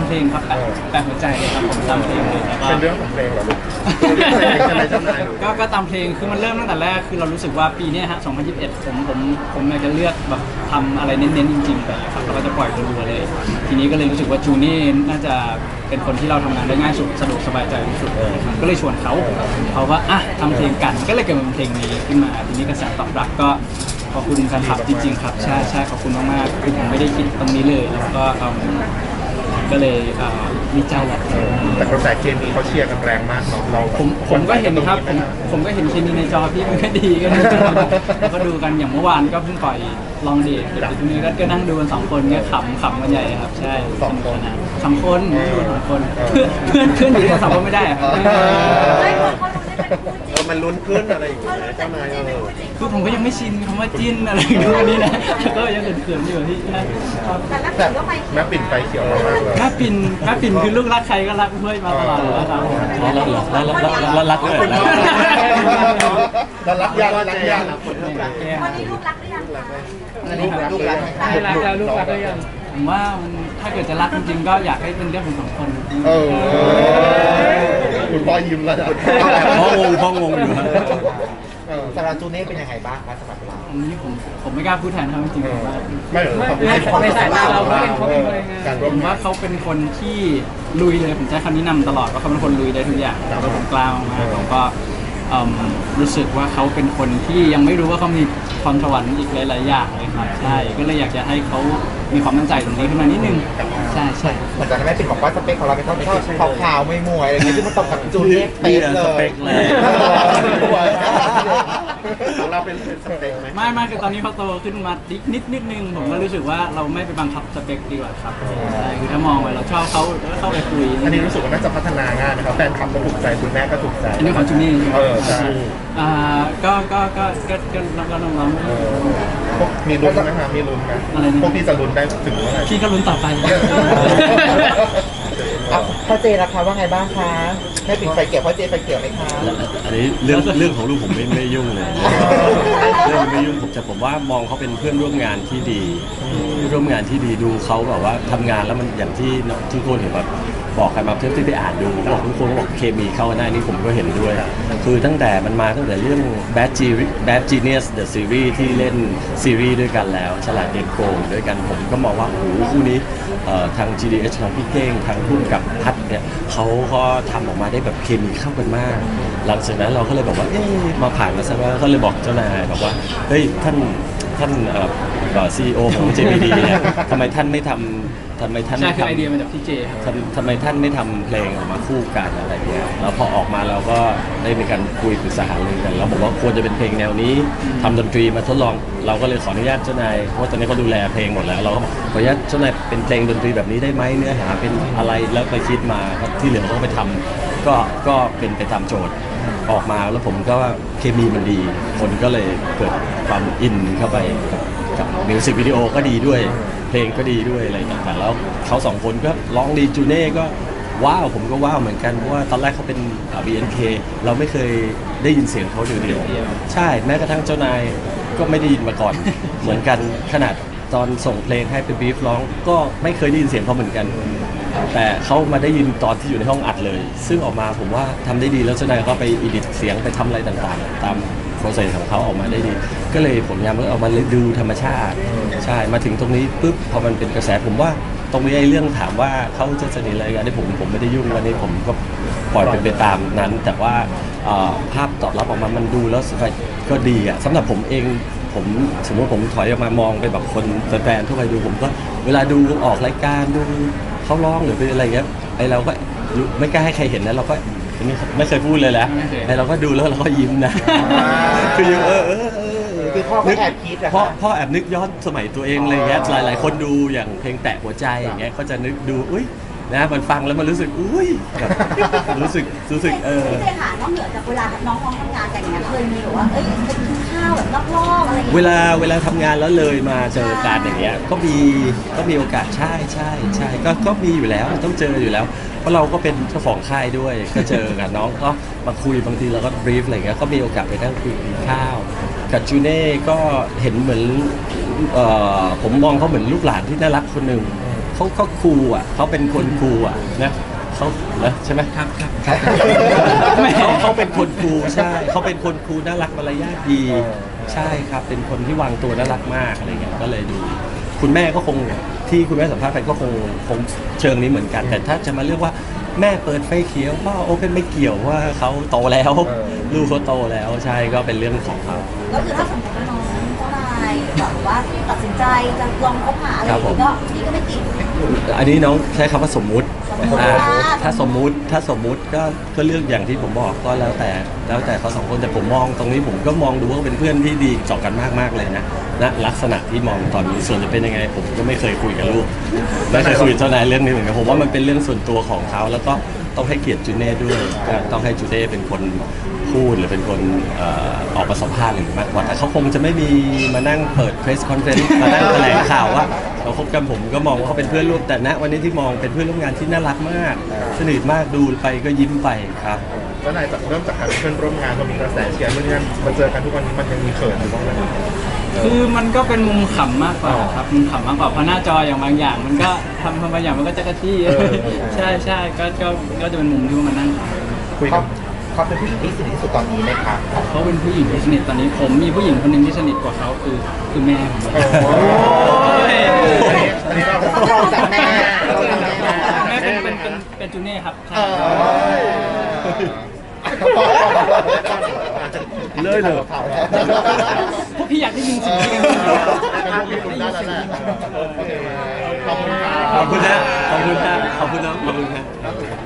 ามเพลงครับแปะแปะหัวใจเลยครับผมตามเพลงเลยแล้วก็ เป็นเรื่องของเพลงเหรอลูกเพลงจะไหนเจ้านายลูก ก็ก็ตามเพลงคือมันเริ่มตั้งแต่แรกคือเรารู้สึกว่าปีเนี้ยฮะ 2021 ผมผมผมอยากจะเลือกแบบทำอะไรเน้นๆจริงๆไปครับแล้วก็จะปล่อยรัวๆเลย ทีนี้ก็เลยรู้สึกว่าจูนี่น่าจะเป็นคนที่เราทำงานได้ง่ายสุดสะดวกสบายใจที่สุดเลยครับก็เลยชวนเขาเขาว่าอะทำเพลงกันก็เลยเกิดเป็นเพลงนี้ขึ้นมาทีนี้กระแสตอบรับก็ขอบคุณแฟนคลับจริงๆครับใช่ใช่ขอบคุณมากๆคือผมไม่ได้คิดตรงนี้เลย แล้วก็เอิ่ม ก็เลยเอ่อดีใจแหละแต่กระแสเคมีเขาเชียร์กันแรงมากเนาะเราผมผมก็เห็นครับผมตงไหมผมก็เห็นเคมีในจอพี่มันก็ดีก็ดูแล้วก็ดูกันอย่างเมื่อวานก็เพิ่งปล่อยลองเดทเดี๋ยวตรงนี้ก็ก็นั่งดูกันสองคนก็ขำขำกันใหญ่ครับใช่สองคนสองคนดูสองคนเพื่อนเพื่อนเพื่อนอยู่ด้วยกันสองคนไม่ได้อะครับ ไม่คนเขารู้ได้ เป็นคู่จริเองอมันลุ้นขึ้นอะไรอย่างเงี้ยเจ้านายเออคือผมก็ยังไม่ชินคำว่าจิ้นอะไรอย่างเงี้ยนี่นะแล้วก็ยังเขินๆอยู่ที่ครับแต่ละคนก็ไปแม่ปิ่นไฟเขียวมากเลยแม่ปิ่นแม่ปิ่นคือลูกรักใครก็รักเพื่อนมาตลอดเลยครับแล้วแล้วแล้วแล้วแล้วรักด้วยเหรอแล้วรักยากรักยากวันนี้ลูกรักหรือยังคะลูกรักลูกรักแล้วลูกรักแล้วยังผมว่ามันถ้าเกิดจะรักจริงๆก็อยากให้เป็นเรื่องของสองคนเออคุณ พ่อยิ้มแล้วนะพ่องงพ่องงอยู่ฮะเออสำหรับจูเน่เป็นยังไงบ้างคะสำหรับเราอันนี้ผมผมไม่กล้าพูดแทนเขาจริงๆผมว่าไม่เหรอในสายตาเราเขาเป็นเขาเป็นคนการผร่วมมงาว่านเขาเป็นคนที่ลุยเลยผมใช้คำนี้นำตลอดว่าเขาเป็นคนลุยได้ทุกอย่างครับแล้วผมกล้ามากๆผมก็เอิ่มรู้สึกว่าเขาเป็นคนที่ยังไม่รู้ว่าเขามีพรสวรรค์อีกหลายๆอย่างเลยครับใช่ก็เลยอยากจะให้เขา มีความมั่นใจตรงนี้ขึ้นมานิดนึงใช่ใช่ เหมือนตอนนั้นแม่ปิ่นบอกว่าสเปคของเราเป็นชอบชอบขาวๆไม่มวยอะไรเงี้ยที่มันตรงกับจูเน่เป๊ะเลยสเปคเลยของเราเป็นสเปคไหมไม่ไม่คือตอนนี้เขาโตขึ้นมานิดนิดนิดนึงผมก็รู้สึกว่าเราไม่ไปบังคับสเปคดีกว่าครับใช่คือถ้ามองไปเราชอบเขาแล้วเข้าไปคุยอันนี้รู้สึกว่าน่าจะพัฒนาง่ายนะครับแฟนคลับก็ถูกใจคุณแม่ก็ถูกใจอันนี้ของจูนี่เออใช่อ่าก็ก็ก็ก็ก็ลองลองลองเออพวกมีลุ้นไหมคะมีลุ้นไหมอะไรนะพวกพี่จะลุ้นได้ถึงเมื่อไหร่พี่ก็ลุ้นต่อไป อะพ่อเจราคาว่าไงบ้างคะแม่ปิ่นไฟเขียวพ่อเจไฟเขียวไหมคะ อันนี้เรื่องเรื่องของลูกผมไม่ไม่ยุ่งเลย เรื่องไม่ยุ่งผมจะผมว่ามองเขาเป็นเพื่อนร่วมงานที่ดีร่วมงานที่ดีดูเขาแบบว่าทำงานแล้วมันอย่างที่ทุกคนเห็นแบ บบอกกันมาเพื่อที่ไปอ่านดูเขาบอกทุกคนก็บอกเคมีเข้ากันได้นี่ผมก็เห็นด้วย คือตั้งแต่มันมาตั้งแต่เรื่อง Bad Genius Bad Genius The Series ที่เล่นซีรีส์ด้วยกันแล้ว ฉลาดเด็กโกงด้วยกันผมก็มองว่าโอ้โหคู่นี้เอ่อทาง GDH ทางพี่เก้งทางพุ่มกับพัดเนี่ยเขาก็ทำออกมาได้แบบเคมีเข้ากันมาก หลังจากนั้นเราก็เลยบอกว่าเอ๊ะมาผ่านมาสักแล้วก็เลยบอกเจ้านายบอกว่าเฮ้ยท่าน ท่านเอ่อซีอีโอของ JBD เนี่ยทำไมท่านไม่ทำทำไมท่านใช่ไม่คือไอทำเดียมาจากพี่เจครับ ทำทำไมท่านไม่ทำเพลงออกมาคู่กันอะไรเงี้ยแล้วพอออกมาเราก็ได้มีการคุยปรึกษาหารือกันแล้วบอกว่าควรจะเป็นเพลงแนวนี้ทำดนตรีมาทดลอง เราก็เลยขออนุญาตเจ้านายเพราะว่าตอนนี้เขาดูแลเพลงหมดแล้วเราก็บอกขออนุญาตเจ้านายเป็นเพลงดนตรีแบบนี้ได้ไหมเนื้อหาเป็นอะไรแล้วไปคิดมาครับที่เหลือเขาก็ไปทำก็ก็เป็นไปตามโจทย์ ออกมาแล้วผมก็ว่าเคมีมันดี คนก็เลยเกิดความอินเข้าไปกับกับมิวสิกวิดีโอก็ดีด้วย เพลงก็ดีด้วยอะไรต่างๆแล้วเขาสองคนก็ร้องดีจูเน่ก็ว้าวผมก็ว้าวเหมือนกันเพราะว่าตอนแรกเขาเป็น BNK เราไม่เคยได้ยินเสียงเขาเดียวๆใช่แม้กระทั่งเจ้านายก็ไม่ได้ยินมาก่อน เหมือนกันขนาดตอนส่งเพลงให้เป็นบีฟร้อง ก็ไม่เคยได้ยินเสียงเขาเหมือนกัน แต่เขามาได้ยินตอนที่อยู่ในห้องอัดเลย ซึ่งออกมาผมว่าทำได้ดีแล้วเจ้านายก็ไปอิดิตเสียงไปทำอะไรต่างๆ ตามโปรเซสของเขาออกมาได้ดี ก็เลยผลงานมันก็ออกมาดูธรรมชาติ ใช่มาถึงตรงนี้ปุ๊บพอมันเป็นกระแสผมว่าตรงนี้ไอ้เรื่องถามว่าเขาจะสนิทอะไรกันนี่ผมผมไม่ได้ยุ่งวันนี้ผมก็ปล่อยเป็นไปตามนั้น แต่ว่าเอ่อภาพตอบรับออกมามันดูแล้วก็ดีอะสำหรับผมเองผมสมมติผมถอยออกมามองไปแบบคนแฟนๆทั่วไปดูผมก็เวลาดูออกรายการดู เขาร้องหรือเป็นอะไรเงี้ยไอเราก็รู้ไม่กล้าให้ใครเห็นนะเราก็อันนี้ไม่เคยพูดเลยแหละไม่เคยไอเราก็ดูแล้วเราก็ยิ้มนะคือยิ้มเออเออเออคือพ่อก็แอบคิดอะพ่อค่ะพ่อแอบนึกย้อนสมัยตัวเองอะไรเงี้ยหลายหลายๆคนดูอย่างเพลงแตะหัวใจอย่างเงี้ยเขาจะนึกดูอุ้ย นะมันฟังแล้วมันรู้สึกอุ้ยแบบรู้สึกรู้สึกเออพี่เจหานอกเหนือจากเวลาน้องๆทำงานกันอย่างเงี้ยเคยมีแบบว่าเอ้ยไปกินข้าวแบบนอกรอบอะไรอย่างเวเงี้ยลาเวลาทำงานแล้วเลยมาเจอการอย่างเงี้ยก็มีก็มีโอกาสใช่ใช่ใช่ก็ก็มีอยู่แล้วต้องเจออยู่แล้ว เพราะเราก็เป็นเจ้าของค่ายด้วยก็เจอกับน้องก็มาคุยบางทีเราก็บรีฟอะไรเงี้ยก็มีโอกาสไปนั่งคุยกินข้าว กับจูเน่ก็เห็นเหมือนเอ่อผมมองเขาเหมือนลูกหลานที่น่ารักคนหนึ่ง เขาเขาคูลอะเขาเป็นคนคูลอะนะเขานะใช่ไหมครับครับเขาเขาเป็นคนคูลใช่เขาเป็นคนคูลน่ารักมารยาทดี ใช่ครับเป็นคนที่วางตัวน่ารักมากอะไรเงี้ยก็เลยดู คุณแม่ก็คงที่คุณแม่สัมภาษณ์ไปก็คงคงเชิงนี้เหมือนกัน แต่ถ้าจะมาเรียกว่าแม่เปิดไฟเขียวพ่อโอเพนไม่เกี่ยวว่าเขาโตแล้ว ลูกเขาโตแล้วใช่ก็เป็นเรื่องของเขาก็คือถ้าสมมติว่าน้องเจ้านายแบบว่าตัดสินใจจะลองคบหาอะไรอย่างครับผมเงี้ยก็พี่ก็ไม่ติด อันนี้น้องใช้คำว่าสมมุติสมมุติอ่าว่าถ้าสมมุติถ้าสมมุติก็ก็เลือกอย่างที่ผมบอกก็แล้วแต่แล้วแต่เขาสองคนแต่ผมมองตรงนี้ผมก็มองดูว่าเป็นเพื่อนที่ดีต่อกันมากมากๆเลยนะณลักษณะที่มองตอนนี้ส่วนจะเป็นยังไง ผมก็ไม่เคยคุยกับลูกไม่เคยคุยกับเจ้านายเรื่องนี้เหมือนกันผมว่ามันเป็นเรื่องส่วนตัวของเขาแล้วก็ ต้องให้เกียรติจูเน่ด้วยต้องให้จูเน่เป็นคนพูดหรือเป็นคนออกมาสัมภาษณ์อะไรมากกว่าแต่เขาคงจะไม่มีมานั่งเปิด press conference มานั่งแถลงข่าวว่าเราคบกันผมก็มองว่าเขาเป็นเพื่อนร่วมแต่ณวันนี้ที่มองเป็นเพื่อนร่วมงานที่น่ารักมาก สนิทมากดูไปก็ยิ้มไปครับเจ้านายจากเริ่มจากการเป็นเพื่อนร่วมงานพอมีกระแสเชียร์เรื่องนี้มาเจอกันทุกวันนี้มันยังมีเขินอยู่บ้างไหม คือมันก็เป็นมุมขำมากกว่าครับมุมขำมากกว่าเพราะหน้าจออย่างบางอย่าง มันก็ทำบางอย่างมันก็จะกระที่ ใช่ใช่ก็ก็ก็จะเป็นมุมที่ว่ามันนั่งขำ คุยเขากันเขาเป็นผู้หญิงที่สนิทที่สุดตอนนี้ไหมคะเขาเป็นผู้หญิงที่สนิทตอนนี้ผมมีผู้หญิงคนหนึ่งที่สนิทกว่าเขาคือคือแม่ผมโอ้ย อันนี้เรารองจากแม่รองจากแม่แม่เป็นเป็นเป็นเป็นจูเน่ครับใช่ เลยเลยพวกพี่อยากได้ยินเสิ่งนี้กันเป็นพวกพี่คุณได้แล้วแหละโอเคขอบคุณครับขอบคุณนะขอบคุณนะขอบคุณน้องขอบคุณนะล่าสุด